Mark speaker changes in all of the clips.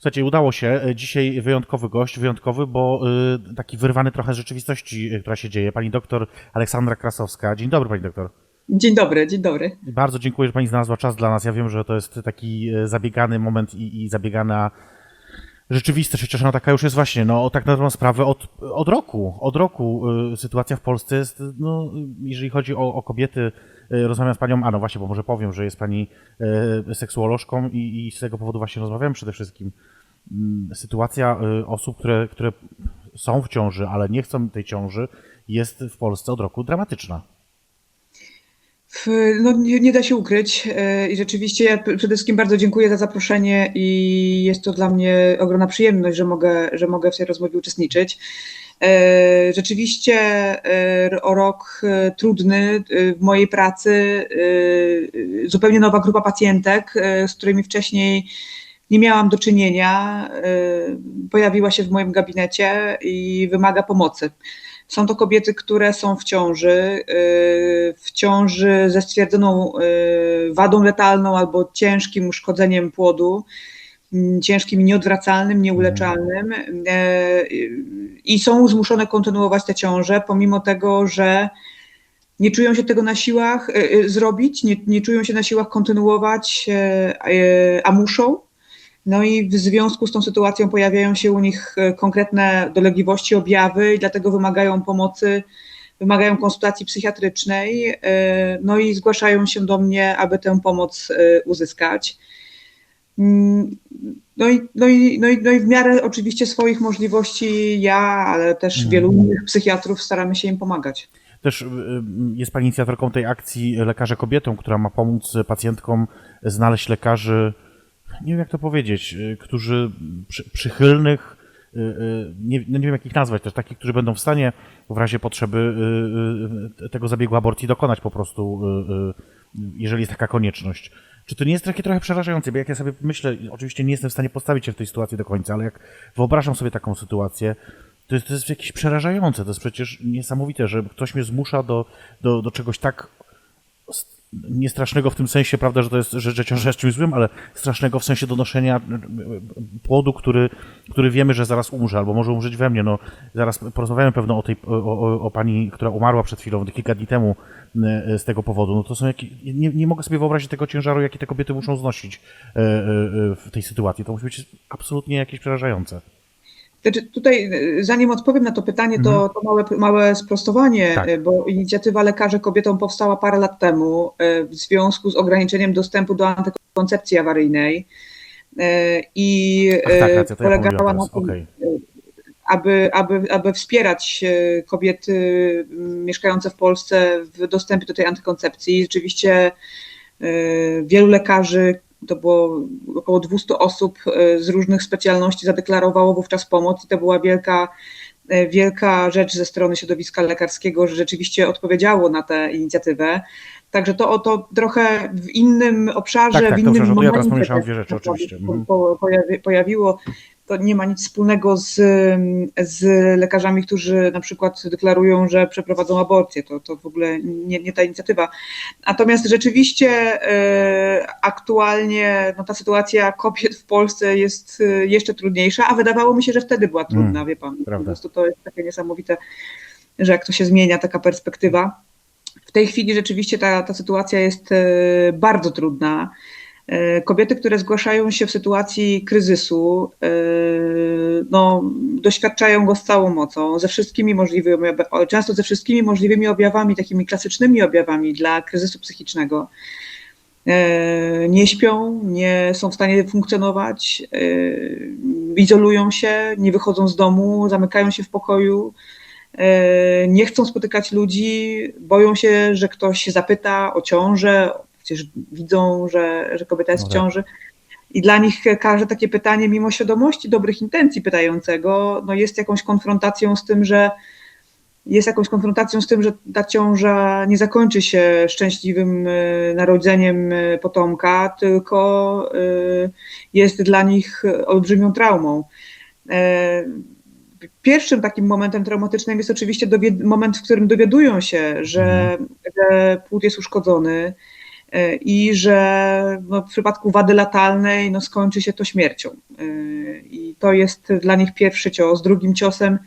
Speaker 1: Słuchajcie, udało się. E, Dzisiaj wyjątkowy gość, wyjątkowy, bo y, taki wyrwany trochę z rzeczywistości, y, która się dzieje. Pani doktor Aleksandra Krasowska. Dzień dobry, pani doktor.
Speaker 2: Dzień dobry, dzień dobry.
Speaker 1: Bardzo dziękuję, że pani znalazła czas dla nas. Ja wiem, że to jest taki e, zabiegany moment i, i zabiegana rzeczywistość, chociaż ona taka już jest właśnie, no tak na dobrą sprawę od, od roku, od roku sytuacja w Polsce jest, no jeżeli chodzi o, o kobiety, rozmawiam z panią Aną właśnie, bo może powiem, że jest pani seksuolożką i, i z tego powodu właśnie rozmawiam przede wszystkim. Mm, Sytuacja y, osób, które, które są w ciąży, ale nie chcą tej ciąży, jest w Polsce od roku dramatyczna.
Speaker 2: No, nie, nie da się ukryć e, i rzeczywiście ja przede wszystkim bardzo dziękuję za zaproszenie i jest to dla mnie ogromna przyjemność, że mogę, że mogę w tej rozmowie uczestniczyć. E, Rzeczywiście e, o rok trudny w mojej pracy, zupełnie nowa grupa pacjentek, z którymi wcześniej nie miałam do czynienia, e, pojawiła się w moim gabinecie i wymaga pomocy. Są to kobiety, które są w ciąży, y, w ciąży ze stwierdzoną y, wadą letalną albo ciężkim uszkodzeniem płodu, mm, ciężkim nieodwracalnym, nieuleczalnym i są zmuszone kontynuować tę ciążę, pomimo tego, że nie czują się tego na siłach y, y, zrobić, nie, nie czują się na siłach kontynuować, a muszą. No i w związku z tą sytuacją pojawiają się u nich e, konkretne dolegliwości, objawy i dlatego wymagają pomocy, wymagają konsultacji psychiatrycznej, e, no i zgłaszają się do mnie, aby tę pomoc e, uzyskać. Mm, No i, no, i, no, i, no i w miarę oczywiście swoich możliwości ja, ale też
Speaker 1: Mhm.
Speaker 2: wielu innych psychiatrów staramy się im pomagać.
Speaker 1: Też y, y, jest Pani inicjatorką tej akcji Lekarze Kobietą, która ma pomóc pacjentkom znaleźć lekarzy, nie wiem jak to powiedzieć, y, którzy przy, przychylnych, y, y, nie, no nie wiem jak ich nazwać, też takich, którzy będą w stanie w razie potrzeby tego zabiegu aborcji dokonać po prostu, jeżeli jest taka konieczność. Czy to nie jest takie trochę przerażające? Bo jak ja sobie myślę, oczywiście nie jestem w stanie postawić się w tej sytuacji do końca, ale jak wyobrażam sobie taką sytuację, to jest, to jest jakieś przerażające. To jest przecież niesamowite, że ktoś mnie zmusza do, do, do czegoś tak s- niestrasznego w tym sensie, prawda, że to jest, że, że ciąża jest czymś złym, ale strasznego w sensie donoszenia płodu, który, który wiemy, że zaraz umrze, albo może umrzeć we mnie. No, zaraz porozmawiamy pewno o tej, o, o, o pani, która umarła przed chwilą, kilka dni temu e, z tego powodu. No to są jakie, nie, nie mogę sobie wyobrazić tego ciężaru, jaki te kobiety muszą znosić e, e, w tej sytuacji. To musi być absolutnie jakieś przerażające.
Speaker 2: Znaczy, tutaj, y, zanim odpowiem na to pytanie, to, to małe, małe sprostowanie,
Speaker 1: Mhm. Tak.
Speaker 2: y, bo inicjatywa Lekarze Kobietom powstała parę lat temu y, w związku z ograniczeniem dostępu do antykoncepcji awaryjnej. I
Speaker 1: Ach tak, racja,
Speaker 2: polegała na tym,
Speaker 1: Okej.
Speaker 2: aby, aby, aby wspierać e, kobiety mieszkające w Polsce w dostępie do tej antykoncepcji. Rzeczywiście e, wielu lekarzy, to było około 200 osób e, z różnych specjalności zadeklarowało wówczas pomoc i to była wielka, e, wielka rzecz ze strony środowiska lekarskiego, że rzeczywiście odpowiedziało na tę inicjatywę. Także to oto trochę w innym obszarze,
Speaker 1: Tak, tak,
Speaker 2: w
Speaker 1: dobrze,
Speaker 2: innym
Speaker 1: że to ja teraz
Speaker 2: momencie tak
Speaker 1: dwie rzeczy, oczywiście.
Speaker 2: po-
Speaker 1: Mhm.
Speaker 2: po- pojawi, pojawiło. To nie ma nic wspólnego z, z lekarzami, którzy na przykład deklarują, że przeprowadzą aborcję. To, to w ogóle nie, nie ta inicjatywa. Natomiast rzeczywiście e, aktualnie no, ta sytuacja kobiet w Polsce jest e, jeszcze trudniejsza, a wydawało mi się, że wtedy była trudna,
Speaker 1: Mm,
Speaker 2: wie pan. Po
Speaker 1: prawda.
Speaker 2: prostu to jest takie niesamowite, że jak to się zmienia, taka perspektywa. W tej chwili rzeczywiście ta, ta sytuacja jest e, bardzo trudna. E, Kobiety, które zgłaszają się w sytuacji kryzysu, e, no, doświadczają go z całą mocą, ze wszystkimi możliwymi, często ze wszystkimi możliwymi objawami, takimi klasycznymi objawami dla kryzysu psychicznego. E, Nie śpią, nie są w stanie funkcjonować, izolują się, nie wychodzą z domu, zamykają się w pokoju, nie chcą spotykać ludzi, boją się, że ktoś się zapyta o ciążę, przecież widzą, że, że kobieta jest
Speaker 1: No
Speaker 2: w
Speaker 1: tak.
Speaker 2: ciąży. I dla nich każde takie pytanie, mimo świadomości dobrych intencji pytającego, no jest jakąś konfrontacją z tym, że jest jakąś konfrontacją z tym, że ta ciąża nie zakończy się szczęśliwym e, narodzeniem e, potomka, tylko e, jest dla nich olbrzymią traumą. E, Pierwszym takim momentem traumatycznym jest oczywiście moment, w którym dowiadują się, że, że płód jest uszkodzony, i że no, w przypadku wady latalnej no, skończy się to śmiercią. E, I to jest dla nich pierwszy cios. Drugim ciosem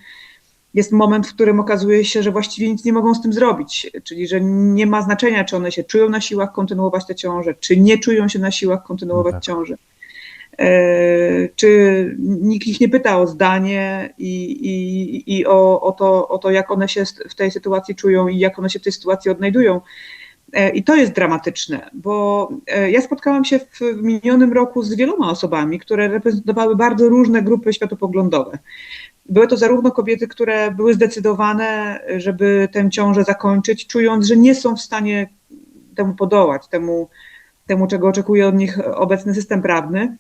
Speaker 2: jest moment, w którym okazuje się, że właściwie nic nie mogą z tym zrobić, czyli że nie ma znaczenia, czy one się czują na siłach kontynuować tę ciążę, czy nie czują się na siłach kontynuować
Speaker 1: No tak.
Speaker 2: ciąży. E, Czy nikt ich nie pyta o zdanie i, i, i o, o, to, o to, jak one się w tej sytuacji czują i jak one się w tej sytuacji odnajdują. E, I to jest dramatyczne, bo e, ja spotkałam się w minionym roku z wieloma osobami, które reprezentowały bardzo różne grupy światopoglądowe. Były to zarówno kobiety, które były zdecydowane, żeby tę ciążę zakończyć, czując, że nie są w stanie temu podołać, temu, temu czego oczekuje od nich obecny system prawny,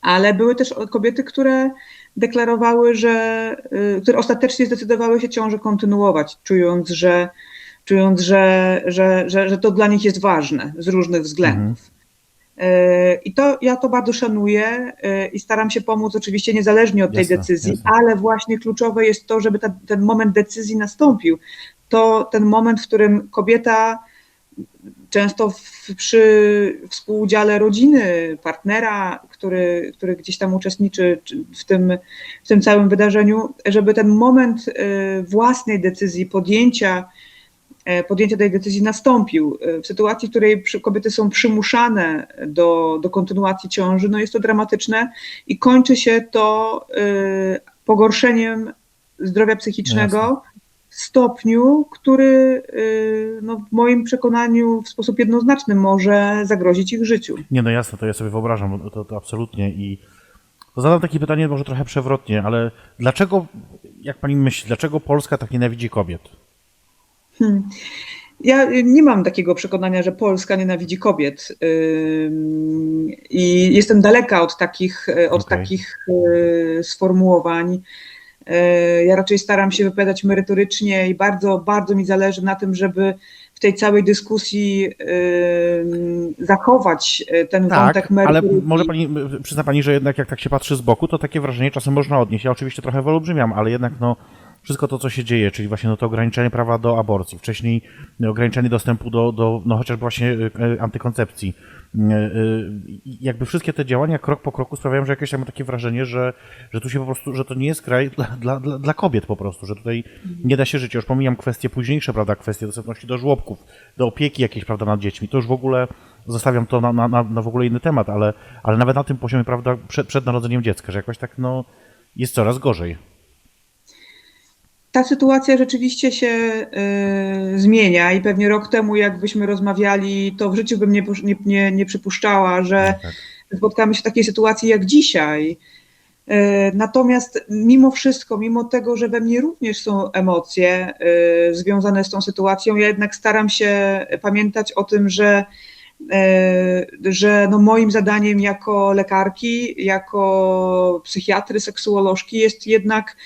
Speaker 2: ale były też kobiety, które deklarowały, że, y, które ostatecznie zdecydowały się ciążę kontynuować, czując, że, czując, że, że, że, że to dla nich jest ważne z różnych względów. Y, I to ja to bardzo szanuję y, i staram się pomóc oczywiście niezależnie od tej
Speaker 1: Jasne,
Speaker 2: decyzji,
Speaker 1: jasne.
Speaker 2: ale właśnie kluczowe jest to, żeby ta, ten moment decyzji nastąpił. To ten moment, w którym kobieta często w, przy współudziale rodziny, partnera, który, który gdzieś tam uczestniczy czy w tym, w tym całym wydarzeniu, żeby ten moment y, własnej decyzji, podjęcia, e, podjęcia tej decyzji nastąpił. Y, W sytuacji, w której kobiety są przymuszane do, do kontynuacji ciąży, no jest to dramatyczne i kończy się to y, pogorszeniem zdrowia psychicznego
Speaker 1: Jasne.
Speaker 2: w stopniu, który no, w moim przekonaniu w sposób jednoznaczny może zagrozić ich życiu.
Speaker 1: Nie, no jasne, to ja sobie wyobrażam, to, to absolutnie i zadam takie pytanie może trochę przewrotnie, ale dlaczego, jak pani myśli, dlaczego Polska tak nienawidzi kobiet?
Speaker 2: Hmm. Ja nie mam takiego przekonania, że Polska nienawidzi kobiet. I jestem daleka od takich, y, od
Speaker 1: Okej.
Speaker 2: takich y, sformułowań. Y, Ja raczej staram się wypowiadać merytorycznie i bardzo, bardzo mi zależy na tym, żeby w tej całej dyskusji zachować ten
Speaker 1: Tak,
Speaker 2: wątek
Speaker 1: ale
Speaker 2: merytoryki.
Speaker 1: może pani, przyzna pani, że jednak jak tak się patrzy z boku, to takie wrażenie czasem można odnieść. Ja oczywiście trochę wyolbrzymiam, ale jednak no, wszystko to, co się dzieje, czyli właśnie no, to ograniczenie prawa do aborcji, wcześniej no, ograniczenie dostępu do, do no, chociażby właśnie e, antykoncepcji. E, e, i Jakby wszystkie te działania krok po kroku sprawiają, że jakieś ja mam takie wrażenie, że, że tu się po prostu, że to nie jest kraj dla, dla, dla, kobiet po prostu, że tutaj nie da się żyć. Już pomijam kwestie późniejsze, prawda, kwestie dostępności do żłobków, do opieki jakiejś, prawda, nad dziećmi. To już w ogóle zostawiam to na, na, na w ogóle inny temat, ale, ale nawet na tym poziomie, prawda, przed, przed narodzeniem dziecka, że jakoś tak, no, jest coraz gorzej.
Speaker 2: Ta sytuacja rzeczywiście się y, zmienia i pewnie rok temu, jakbyśmy rozmawiali, to w życiu bym nie, nie, nie, nie przypuszczała, że
Speaker 1: Tak.
Speaker 2: spotkamy się w takiej sytuacji jak dzisiaj. Y, Natomiast mimo wszystko, mimo tego, że we mnie również są emocje y, związane z tą sytuacją, ja jednak staram się pamiętać o tym, że, y, że no moim zadaniem jako lekarki, jako psychiatry, seksuolożki jest jednak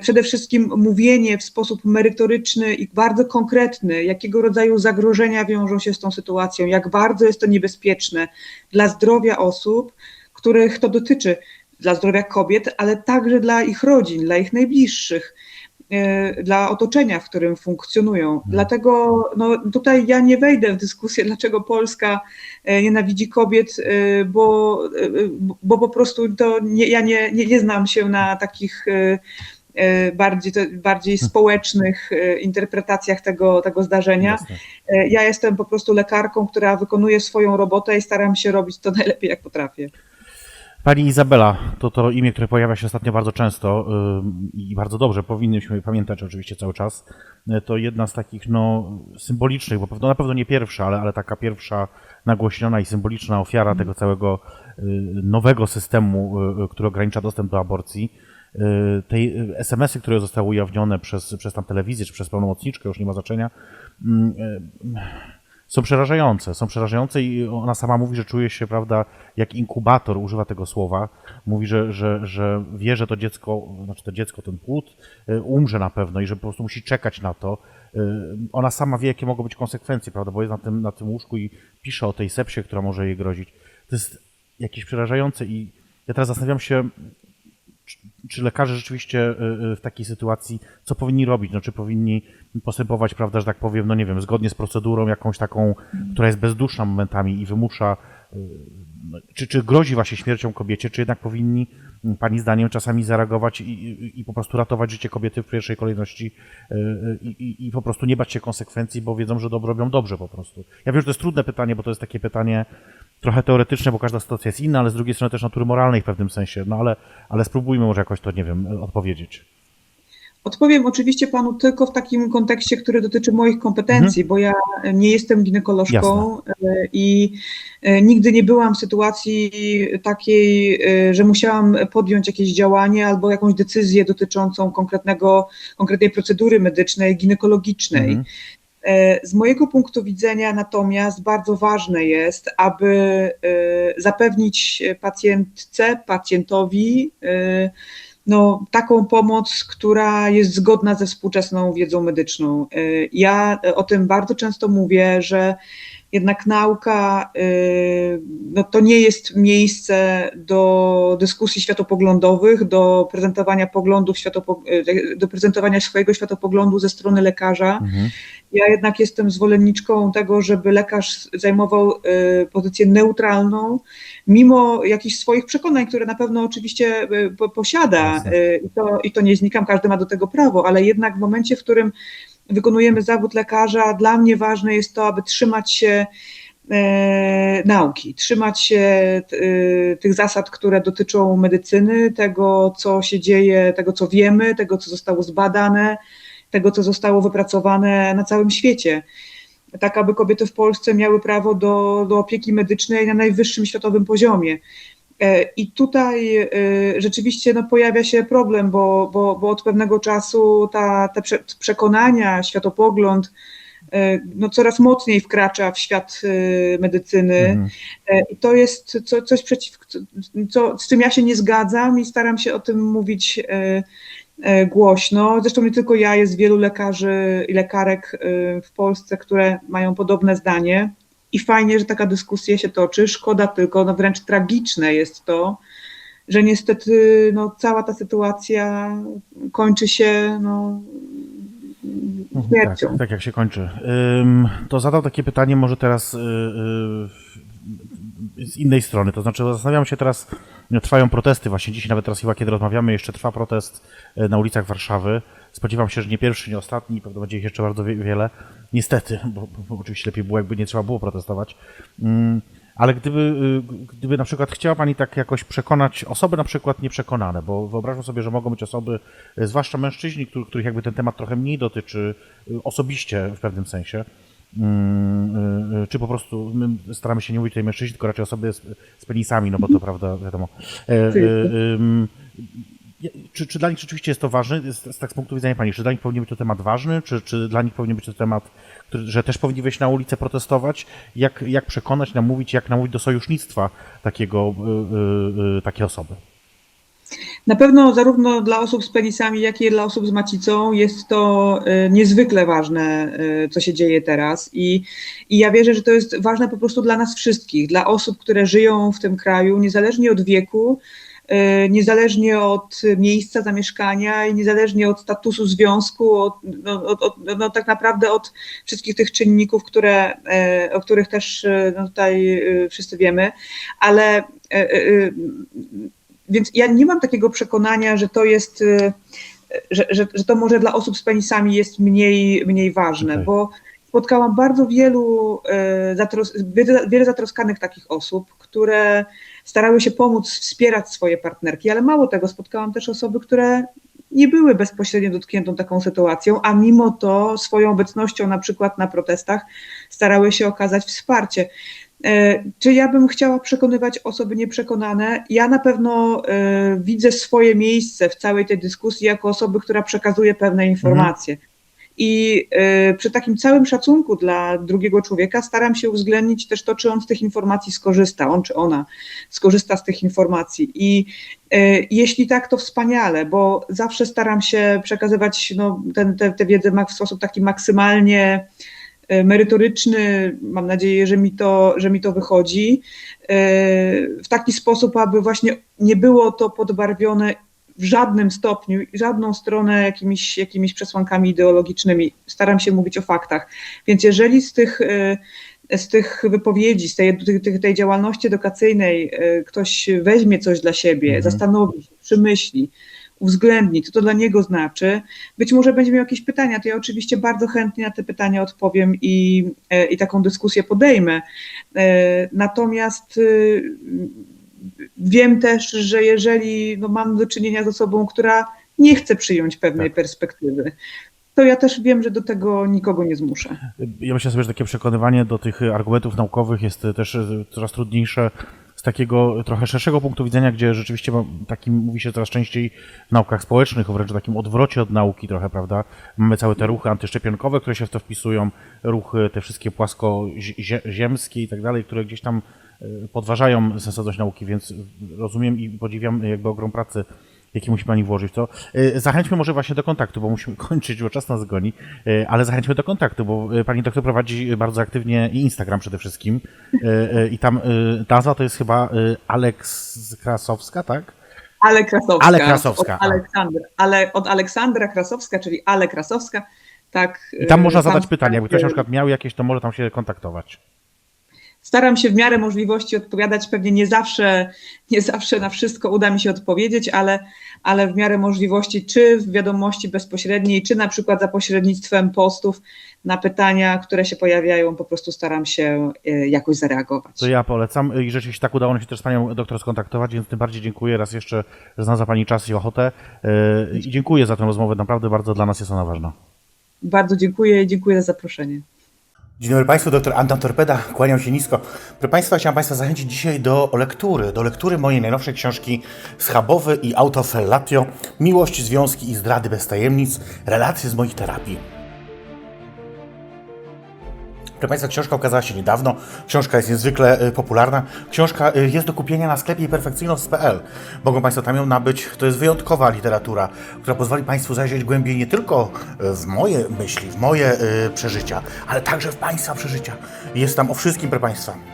Speaker 2: przede wszystkim mówienie w sposób merytoryczny i bardzo konkretny, jakiego rodzaju zagrożenia wiążą się z tą sytuacją, jak bardzo jest to niebezpieczne dla zdrowia osób, których to dotyczy, dla zdrowia kobiet, ale także dla ich rodzin, dla ich najbliższych, e, dla otoczenia, w którym funkcjonują. Dlatego no, tutaj ja nie wejdę w dyskusję, dlaczego Polska e, nienawidzi kobiet, e, bo, e, bo po prostu to nie, ja nie, nie, nie znam się na takich e, e, bardziej, te- bardziej społecznych e, interpretacjach tego, tego zdarzenia.
Speaker 1: Jasne.
Speaker 2: E, Ja jestem po prostu lekarką, która wykonuje swoją robotę i staram się robić to najlepiej, jak potrafię.
Speaker 1: Pani Izabela, to to imię, które pojawia się ostatnio bardzo często ym, i bardzo dobrze, powinniśmy pamiętać oczywiście cały czas. Y, To jedna z takich no, symbolicznych, bo pewno, na pewno nie pierwsza, ale, ale taka pierwsza nagłośniona i symboliczna ofiara tego całego y, nowego systemu, y, y, który ogranicza dostęp do aborcji. Y, Tej y, SMS-y, które zostały ujawnione przez, przez tam telewizję czy przez pełnomocniczkę, już nie ma znaczenia, mm, y, są przerażające. Są przerażające i ona sama mówi, że czuje się, prawda, jak inkubator, używa tego słowa. Mówi, że, że, że wie, że to dziecko, znaczy to dziecko, ten płód, umrze na pewno i że po prostu musi czekać na to. Ona sama wie, jakie mogą być konsekwencje, prawda, bo jest na tym, na tym łóżku i pisze o tej sepsie, która może jej grozić. To jest jakieś przerażające i ja teraz zastanawiam się, czy- lekarze rzeczywiście y, y, w takiej sytuacji, co powinni robić? No, czy powinni postępować, prawda, że tak powiem, no nie wiem, zgodnie z procedurą jakąś taką, która jest bezduszna momentami i wymusza, y, no, czy, czy grozi właśnie śmiercią kobiecie, czy jednak powinni, Pani zdaniem, czasami zareagować i, i, i po prostu ratować życie kobiety w pierwszej kolejności y, i, i, i po prostu nie bać się konsekwencji, bo wiedzą, że dobro robią dobrze po prostu. Ja wiem, że to jest trudne pytanie, bo to jest takie pytanie trochę teoretyczne, bo każda sytuacja jest inna, ale z drugiej strony też natury moralnej w pewnym sensie, no ale, ale spróbujmy może jakoś to, nie wiem, odpowiedzieć.
Speaker 2: Odpowiem oczywiście panu tylko w takim kontekście, który dotyczy moich kompetencji, bo ja nie jestem ginekolożką e, i e, nigdy nie byłam w sytuacji takiej, e, że musiałam podjąć jakieś działanie albo jakąś decyzję dotyczącą konkretnego, konkretnej procedury medycznej, ginekologicznej.
Speaker 1: Mhm.
Speaker 2: Z mojego punktu widzenia natomiast bardzo ważne jest, aby zapewnić pacjentce, pacjentowi no, taką pomoc, która jest zgodna ze współczesną wiedzą medyczną. E, Ja o tym bardzo często mówię, że jednak nauka e, no, to nie jest miejsce do dyskusji światopoglądowych, do prezentowania poglądów, e, do prezentowania swojego światopoglądu ze strony lekarza.
Speaker 1: Mhm.
Speaker 2: Ja jednak jestem zwolenniczką tego, żeby lekarz zajmował y, pozycję neutralną, mimo jakichś swoich przekonań, które na pewno oczywiście y, po- posiada y, i to, i to nie znikam, każdy ma do tego prawo, ale jednak w momencie, w którym wykonujemy zawód lekarza, dla mnie ważne jest to, aby trzymać się e, nauki, trzymać się y, tych zasad, które dotyczą medycyny, tego, co się dzieje, tego, co wiemy, tego, co zostało zbadane, tego, co zostało wypracowane na całym świecie. Tak, aby kobiety w Polsce miały prawo do, do opieki medycznej na najwyższym światowym poziomie. E, I tutaj e, rzeczywiście no, pojawia się problem, bo, bo, bo od pewnego czasu ta, te prze, przekonania, światopogląd e, no, coraz mocniej wkracza w świat medycyny.
Speaker 1: Mhm.
Speaker 2: I to jest co, coś przeciw, co, z czym ja się nie zgadzam i staram się o tym mówić głośno. Zresztą nie tylko ja, jest wielu lekarzy i lekarek w Polsce, które mają podobne zdanie. I fajnie, że taka dyskusja się toczy. Szkoda tylko, no wręcz tragiczne jest to, że niestety no, cała ta sytuacja kończy się no, śmiercią.
Speaker 1: Tak, tak jak się kończy. To zadał takie pytanie może teraz y, y, z innej strony. To znaczy zastanawiam się teraz, no, trwają protesty właśnie dzisiaj, nawet teraz chyba kiedy rozmawiamy, jeszcze trwa protest y, na ulicach Warszawy. Spodziewam się, że nie pierwszy, nie ostatni, pewno będzie ich jeszcze bardzo wie- wiele. Niestety, bo, bo, oczywiście lepiej było, jakby nie trzeba było protestować. Ym, ale gdyby, y, gdyby na przykład chciała Pani tak jakoś przekonać osoby na przykład nieprzekonane, bo wyobrażam sobie, że mogą być osoby, y, zwłaszcza mężczyźni, których, jakby ten temat trochę mniej dotyczy y, osobiście w pewnym sensie, Mm, czy po prostu my staramy się nie mówić tutaj mężczyźni, tylko raczej osoby z, z penisami, no bo to prawda, wiadomo. Czy, czy dla nich rzeczywiście jest to ważne, z, tak z punktu widzenia Pani, czy dla nich powinien być to temat ważny, czy, czy dla nich powinien być to temat, który, że też powinni wejść na ulicę protestować? Jak, jak przekonać, namówić, jak namówić do sojusznictwa takiego, y, y, y, takie osoby?
Speaker 2: Na pewno zarówno dla osób z penisami, jak i dla osób z macicą jest to y, niezwykle ważne, y, co się dzieje teraz. I, I ja wierzę, że to jest ważne po prostu dla nas wszystkich, dla osób, które żyją w tym kraju, niezależnie od wieku, niezależnie od miejsca zamieszkania i niezależnie od statusu związku, od, no, od, od, no, tak naprawdę od wszystkich tych czynników, które, e, o których też e, no, tutaj e, wszyscy wiemy, ale e, e, więc ja nie mam takiego przekonania, że to jest, że, że, że to może dla osób z penisami jest mniej, mniej ważne,
Speaker 1: Okej.
Speaker 2: bo spotkałam bardzo wielu, wiele zatroskanych takich osób, które starały się pomóc, wspierać swoje partnerki, ale mało tego, spotkałam też osoby, które nie były bezpośrednio dotkniętą taką sytuacją, a mimo to swoją obecnością na przykład na protestach starały się okazać wsparcie. E, Czy ja bym chciała przekonywać osoby nieprzekonane? Ja na pewno e, widzę swoje miejsce w całej tej dyskusji jako osoby, która przekazuje pewne informacje. I e, przy takim całym szacunku dla drugiego człowieka staram się uwzględnić też to, czy on z tych informacji skorzysta, on czy ona skorzysta z tych informacji. I e, jeśli tak, to wspaniale, bo zawsze staram się przekazywać no, tę tę wiedzę mak- w sposób taki maksymalnie e, merytoryczny. Mam nadzieję, że mi to, że mi to wychodzi. W taki sposób, aby właśnie nie było to podbarwione w żadnym stopniu, żadną stronę jakimiś, jakimiś przesłankami ideologicznymi. Staram się mówić o faktach. Więc jeżeli z tych, y, z tych wypowiedzi, z tej, tej, tej działalności edukacyjnej y, ktoś weźmie coś dla siebie,
Speaker 1: Mhm.
Speaker 2: zastanowi się, przemyśli, uwzględni, co to dla niego znaczy, być może będzie miał jakieś pytania, to ja oczywiście bardzo chętnie na te pytania odpowiem i, e, i taką dyskusję podejmę. E, Natomiast wiem też, że jeżeli no, mam do czynienia z osobą, która nie chce przyjąć pewnej
Speaker 1: Tak.
Speaker 2: perspektywy, to ja też wiem, że do tego nikogo nie zmuszę.
Speaker 1: Ja myślę sobie, że takie przekonywanie do tych argumentów naukowych jest też coraz trudniejsze z takiego trochę szerszego punktu widzenia, gdzie rzeczywiście ma- takim mówi się coraz częściej w naukach społecznych, wręcz o takim odwrocie od nauki trochę, prawda? Mamy całe te ruchy antyszczepionkowe, które się w to wpisują, ruchy te wszystkie płaskoziemskie i tak dalej, które gdzieś tam podważają sensowność nauki, więc rozumiem i podziwiam jakby ogrom pracy jaki musi Pani włożyć to. E, Zachęćmy może właśnie do kontaktu, bo musimy kończyć, bo czas nas goni, E, ale zachęćmy do kontaktu, bo Pani doktor prowadzi bardzo aktywnie i Instagram przede wszystkim i tam nazwa to jest chyba Aleks Krasowska, tak?
Speaker 2: Ale Krasowska.
Speaker 1: Ale Krasowska,
Speaker 2: Od, Aleksandra, ale od Aleksandra Krasowska, czyli Ale Krasowska. Tak,
Speaker 1: I tam można
Speaker 2: y,
Speaker 1: zadać pytania, jakby ktoś na
Speaker 2: y,
Speaker 1: przykład miał jakieś, to może tam się kontaktować.
Speaker 2: Staram się w miarę możliwości odpowiadać. Pewnie nie zawsze, nie zawsze na wszystko uda mi się odpowiedzieć, ale, ale w miarę możliwości, czy w wiadomości bezpośredniej, czy na przykład za pośrednictwem postów na pytania, które się pojawiają, po prostu staram się y, jakoś zareagować.
Speaker 1: To ja polecam i rzeczywiście tak udało nam się też z Panią doktor skontaktować, więc tym bardziej dziękuję raz jeszcze, że znalazła Pani czas i ochotę E, i dziękuję za tę rozmowę, naprawdę bardzo dla nas jest ona ważna.
Speaker 2: Bardzo dziękuję i dziękuję za zaproszenie.
Speaker 3: Dzień dobry Państwu, doktor Anton Torpeda, kłaniam się nisko. Proszę Państwa, chciałem Państwa zachęcić dzisiaj do lektury, do lektury mojej najnowszej książki Schabowy i Autofellatio, Miłość, Związki i Zdrady bez tajemnic, relacje z moich terapii. Proszę Państwa, książka ukazała się niedawno, książka jest niezwykle y, popularna. Książka y, jest do kupienia na sklepie perfekcyjność.pl. Mogą Państwo tam ją nabyć. To jest wyjątkowa literatura, która pozwoli Państwu zajrzeć głębiej nie tylko y, w moje myśli, w moje przeżycia, ale także w Państwa przeżycia. Jest tam o wszystkim, proszę Państwa.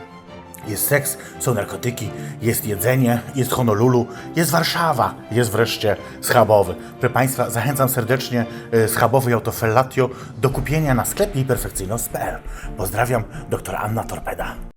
Speaker 3: Jest seks, są narkotyki, jest jedzenie, jest Honolulu, jest Warszawa, jest wreszcie schabowy. Proszę Państwa, zachęcam serdecznie y, schabowy i autofellatio do kupienia na sklepie i perfekcyjność.pl. Pozdrawiam, doktor Anna Torpeda.